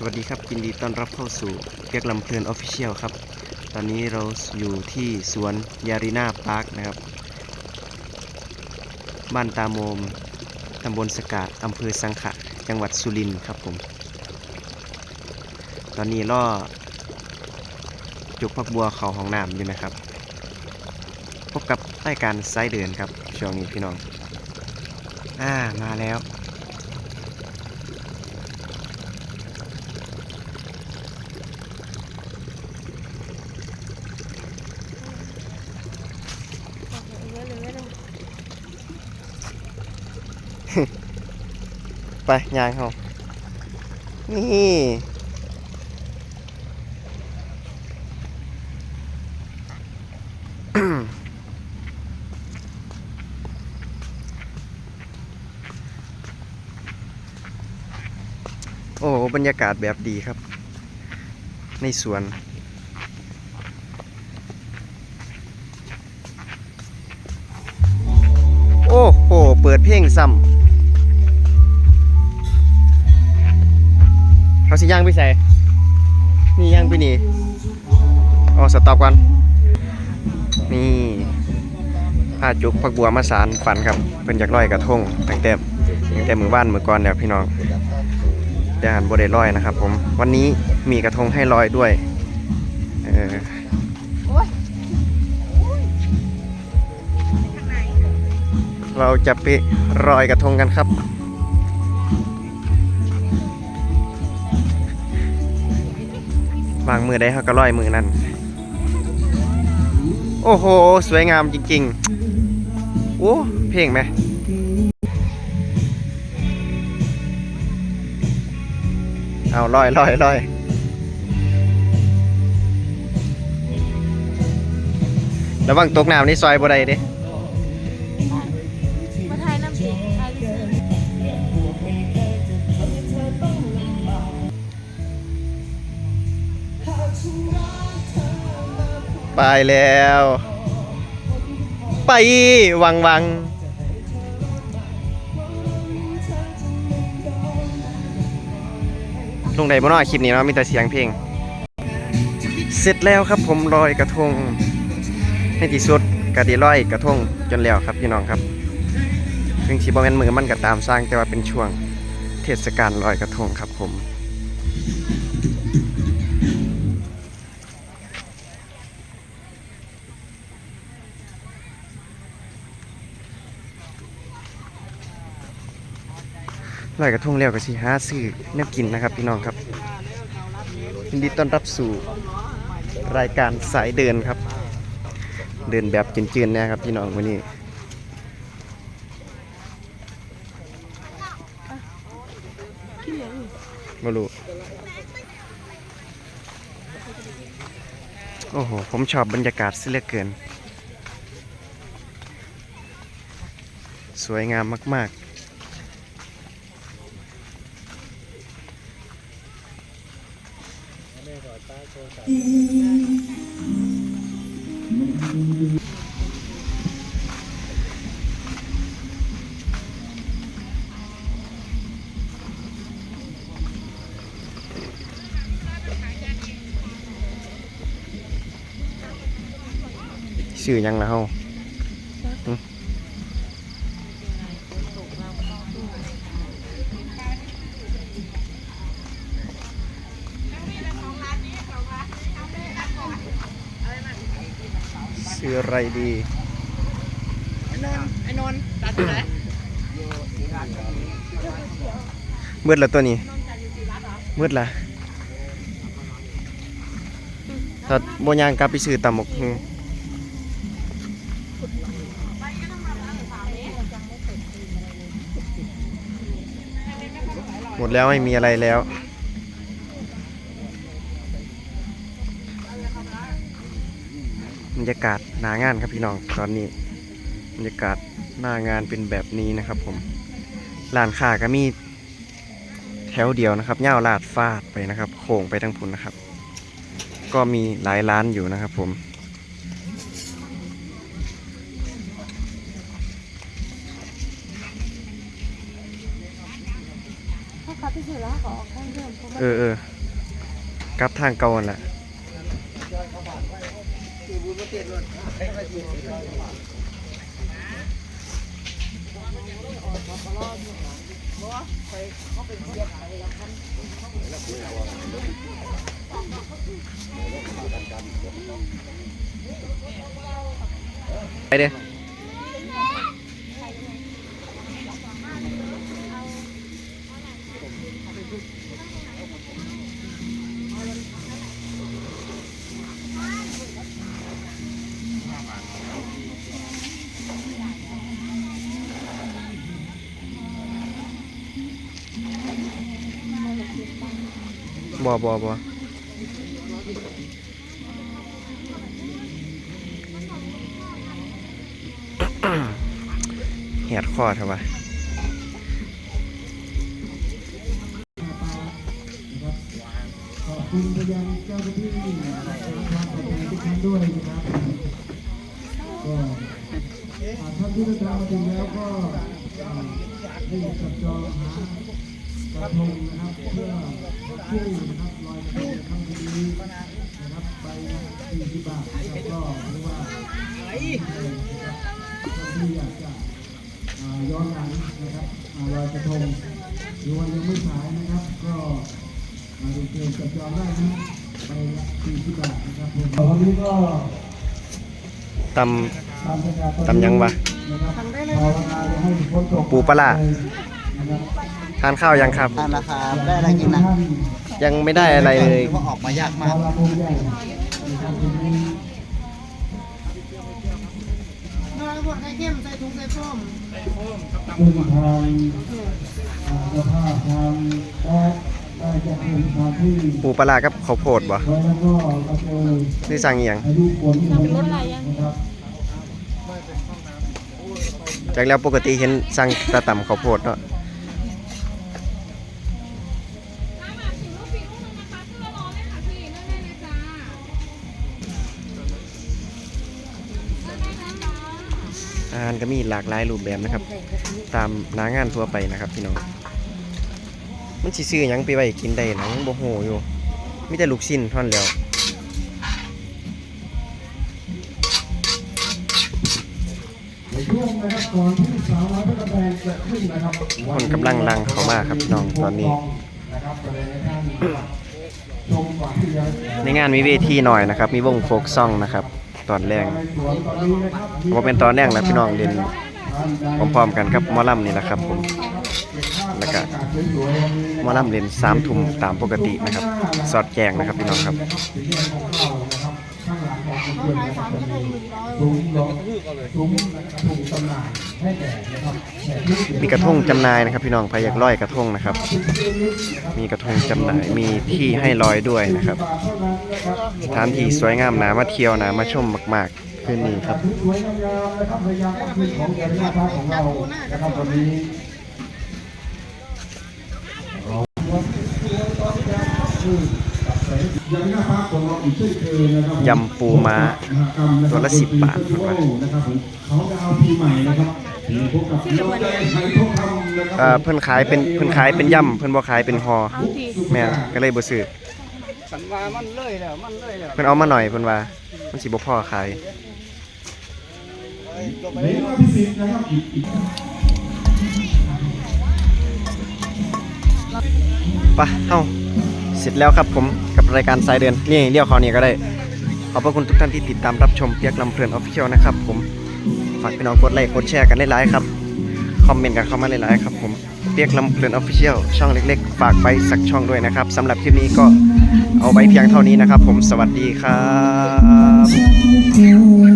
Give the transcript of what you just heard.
สวัสดีครับยินดีต้อนรับเข้าสู่เปียกลำเพลินออฟฟิเชียลครับ ตอนนี้เราอยู่ที่สวนยารีนาพาร์คนะครับ บ้านตาโมมตำบลสกาดอำเภอสังขะ จังหวัดสุรินทร์ครับผม ตอนนี้ล่อจุกพักบัวเขาของน้ำอยู่นะครับ พบกับรายการไซเดินครับช่วงนี้พี่น้อง อ่ามาแล้ว ไปยางเขานี่โอ้บรรยากาศแบบดีครับ ในสวน โอ้โห เปิดเพลงซ้ำ สิย่างไปใส่นี่ย่างไปนี่อ๋อสต็อปกันนี่ผ้าจุกผักบัวมาสารฝันครับเป็นอยากร้อยกระทงตั้งแต่ตั้งแต่มือบ้านมือก่อนแล้วพี่น้องแต่หันบได้ร้อยนะครับ ผมวันนี้มีกระทงให้ลอยด้วยเออเราจะไปรอยกระทงกันครับ มือได้เขาก็ร้อยมือนั่นโอ้โห สวยงามจริงๆ โอ้เพลงไหมเอาลอยลอยลอยระวังตกน้ำนี่ซอยบ่ได้เด้ ไปแล้ว ไปวังวังลงใดบ่เนาะคลิปนี้เนาะมีแต่เสียงเพลง เสร็จแล้วครับผมลอยกระทงในที่สุดกะดีลอยกระทงจนแล้วครับพี่น้องครับถึงสิบ่แมนมือมันก็ตามสร้างแต่ว่าเป็นช่วงเทศกาลลอยกระทงครับผม ลอยกระทงแล้วก็สิหาซื้อแนวกินนะครับพี่น้องครับยินดีต้อนรับสู่รายการสายเดินครับ เดินแบบจืนๆนะครับพี่น้องวันนี้ไม่รู้โอ้โห ผมชอบบรรยากาศเสียเหลือเกิน สวยงามมาก ๆ ชื่อหยังแล้วเฮา ชื่ออะไรดี ไอ้นนท์ไอ้นนท์ตัดอยู่ไหนมืดแล้วตัวนี้ มืดละถ้าโบยางกลับไปซื้อตำหมกหุงหมดแล้วไม่มีอะไรแล้ว รรยากาศหนางานครับพี่น้องตอนนี้บรรยากาศหน้างานเป็นแบบนี้นะครับผมร้านค้าก็มีแถวเดียวนะครับย่าลาดฟาดไปนะครับโค้งไปทั้งพุนนะครับ ก็มีหลายร้านอยู่นะครับผมเขาขับไปเสร็จแล้วเขาออกข้างเดิมเพราะ มันเออเออกลับทางเก่านั่นแหละไปเด้อ บ่บ่บ่เหียดคอเถอะวะขอบคุณไปยังเจ้าหน้าที่ความปลอดภัยทุกท่านด้วยนะครับก็ท่านที่เดินทางมาถึงแล้วก็อ่าได้จับจองหา กระทงนะครับเพื่อช่วยนะครับลอยกระทงในค่ำคืนนี้นะครับไป40บาทนะครับก็เรียกว่านะครับท่านที่อยากจะอ่าย้อนหลังนะครับอ่าลอยกระทงหรือว่ายังไม่สายนะครับ ก็มาดูเกมจับจองได้นะไปสี่สิบบาทนะครับผมวันนี้ก็ตตามประกาศตำยังวะนะครับภาวนาจะให้พ้นตกปูปลาร้านะครับำ ทานข้าวยังครับ ทานราคาได้อะไรกินนะท่านยังไม่ได้อะไรเลยเพราะออกมายากพมากอลำวงใหญ่นะครับทีนี้มาบดไข่เค็มใส่ถุงใส่ส้มซึ่งทางอ่าเจ้าภาพทางแอดได้จัดเป็นสถานที่ปูปลาร้ากับข้าวโพดบ่ไว้แล้วก็มาเจอนี่สั่งอหย่างอายุฝนนะครับจากแล้วปกติเห็นสั่งแตะต่ำข้าวโพดเนาะ อาหารก็มีหลากหลายรูปแบบนะครับ ตามน้างานทั่วไปนะครับพี่น้องมันสิซื้อหยังไปไว้กินได้หนังบ่โหอยู่มีแต่ลูกชิ้นท่อนแล้วช่วงนะครับก่อนที่สาวน้อยเพชรแดงจะขึ้นนะครับคนกำลังลังเข้ามาครับพี่น้องตอนนี้นะครับแสดงให้ท่านชมก่อนที่จะในงานมีเวทีหน่อยนะครับ มีวงโฟกซองนะครับ ตอนแรกในสวนตอนนี้นะครับว่าเป็นตอนแรกแล้วพี่น้องเรียนพร้อมๆกันครับมอลำนี่นะครับผมแล้วก็มอลำเรียนสามทุ่มตามปกตินะครับ สอดแจงนะครับพี่น้องครับ เพื่อนนะครับจะมีซุ้มรถซุ้มกระทงจำหน่ายให้แก่นะครับมีกระทงจำหน่ายนะครับ พี่น้องใครอยากลอยกระทงนะครับ มีกระทงจำหน่ายมีที่ให้ลอยด้วยนะครับ สถานที่สวยงามนามาเที่ยวนามาชมมาก ๆคืนนี้ครับสวยงามนะครับในยามค่ำคืนของจริยธรรมของเรานะครับวันนี้ยัง ยนะครับยำปูม้าตัวละ10บาทนะครับผมเขาจะเอาปีใหม่นะครับพบกับเราใจไทยทองคำนะครัเอ่อเพิ่นขายเป็นเพิ่นขายเป็นย่ำเพิ่นบ่ขายเป็นห่อเอาสิแม่นก็เลยบ่ซื้อสันว่ามันเลยแล้วมันเลยแล้วเพิ่นเอามาหน่อยเพิ่นว่า มันสิบ่พอขายในวันที่สิบนะครับอีกอีกไปะเอ้า เสร็จแล้วครับผมกับรายการสายเดินนี่เลี้ยวเขานี่ก็ได้ ขอบพระคุณทุกท่านที่ติดตามรับชมเปียกลำเพลินออฟฟิเชียลนะครับผมฝากพี่น้องกดไลค์กดแชร์กันหลายๆครับคอมเมนต์กันเข้ามาหลายๆครับผมเปียกลำเพลินออฟฟิเชียลช่องเล็กๆ ฝากไปสักช่องด้วยนะครับสำหรับคลิปนี้ก็เอาไว้เพียงเท่านี้นะครับ ผมสวัสดีครับ